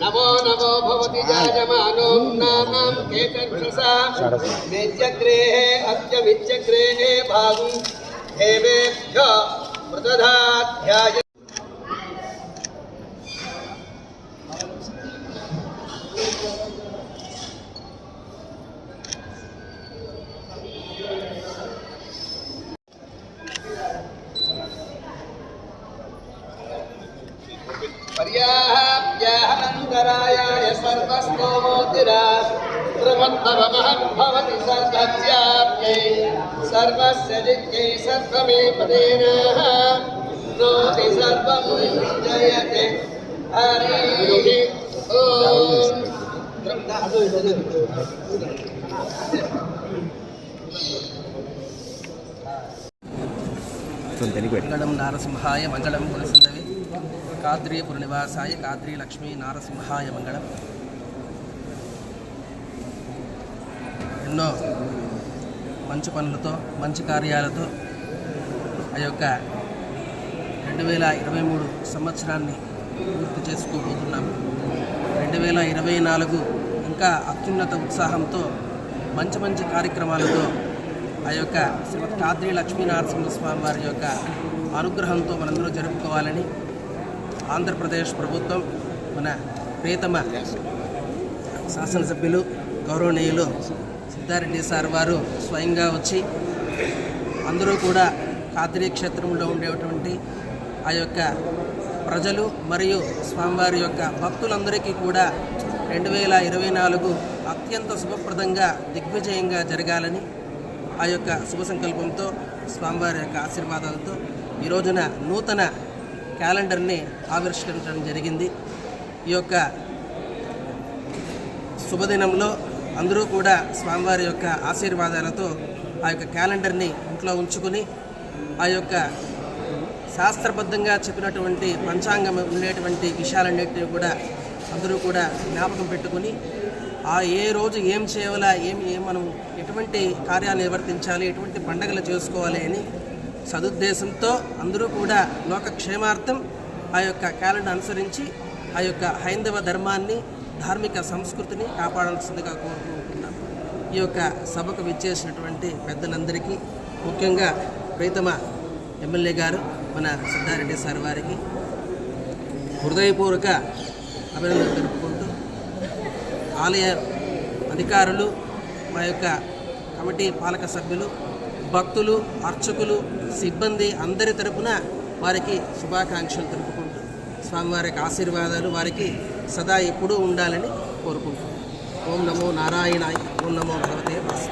నమో నమో భవతి జాజమానో నానాం కేకర్షసా నేత్యగ్రేహే అస్య విత్యగ్రేహే భాగు దేవేభ్య మృతధాధ్యాయ वित्यग्रेः भागं देवेभ्यो मृदधाध्याय पर्याहाभ्याहनन्तरायाय सर्वस्तोमोतिरा प्रमद्भवमहं भवति सर्वस्याप्यै सर्वस्य दिक्कै सर्वमेपदेनाः नोति सर्वं जयते हरिः మంగళం నారసింహాయ మంగళం కులసిందవి కాద్రీపుర నివాసాయ కాద్రీ లక్ష్మీ నారసింహాయ మంగళం. ఎన్నో మంచి పనులతో మంచి కార్యాలతో ఆ యొక్క రెండు వేల ఇరవై మూడు సంవత్సరాన్ని పూర్తి చేసుకోబోతున్నాము రెండు వేల ఇరవై నాలుగు ఇంకా అత్యున్నత ఉత్సాహంతో మంచి మంచి కార్యక్రమాలతో ఆ యొక్క శ్రీమతి కాద్రి లక్ష్మీనరసింహస్వామి వారి యొక్క అనుగ్రహంతో మనందరూ జరుపుకోవాలని ఆంధ్రప్రదేశ్ ప్రభుత్వం మన ప్రియతమ శాసనసభ్యులు గౌరవనీయులు సిద్ధారెడ్డి సార్ వారు స్వయంగా వచ్చి అందరూ కూడా కాద్రీ క్షేత్రంలో ఉండేటువంటి ఆ యొక్క ప్రజలు మరియు స్వామివారి యొక్క భక్తులందరికీ కూడా రెండు వేల ఇరవై నాలుగు అత్యంత శుభప్రదంగా దిగ్విజయంగా జరగాలని ఆ యొక్క శుభ సంకల్పంతో స్వామివారి యొక్క ఆశీర్వాదాలతో ఈ రోజున నూతన క్యాలెండర్ని ఆవిష్కరించడం జరిగింది. ఈ యొక్క శుభదినంలో అందరూ కూడా స్వామివారి యొక్క ఆశీర్వాదాలతో ఆ యొక్క క్యాలెండర్ని ఇంట్లో ఉంచుకుని ఆ యొక్క శాస్త్రబద్ధంగా చెప్పినటువంటి పంచాంగం ఉండేటువంటి విషయాలన్నింటినీ కూడా అందరూ కూడా జ్ఞాపకం పెట్టుకుని ఆ ఏ రోజు ఏం చేయాలా ఏం ఏం మనం ఎటువంటి కార్యాలు నిర్వర్తించాలి ఎటువంటి పండగలు చేసుకోవాలి అని సదుద్దేశంతో అందరూ కూడా లోక క్షేమార్థం ఆ యొక్క క్యాలెండర్ అనుసరించి ఆ యొక్క హైందవ ధర్మాన్ని ధార్మిక సంస్కృతిని కాపాడాల్సిందిగా కోరుకుంటున్నాం. ఈ యొక్క సభకు విచ్చేసినటువంటి పెద్దలందరికీ ముఖ్యంగా ప్రీతమ ఎమ్మెల్యే గారు మన సిద్ధారెడ్డి సార్ వారికి హృదయపూర్వక అభినందనలు తెలుపుకుంటూ ఆలయ అధికారులు మా యొక్క కమిటీ పాలక సభ్యులు భక్తులు అర్చకులు సిబ్బంది అందరి తరపున వారికి శుభాకాంక్షలు తెలుపుకుంటూ స్వామివారికి ఆశీర్వాదాలు వారికి సదా ఎప్పుడూ ఉండాలని కోరుకుంటున్నాను ఓం నమో నారాయణాయ ఓం నమో భగవతే వాసు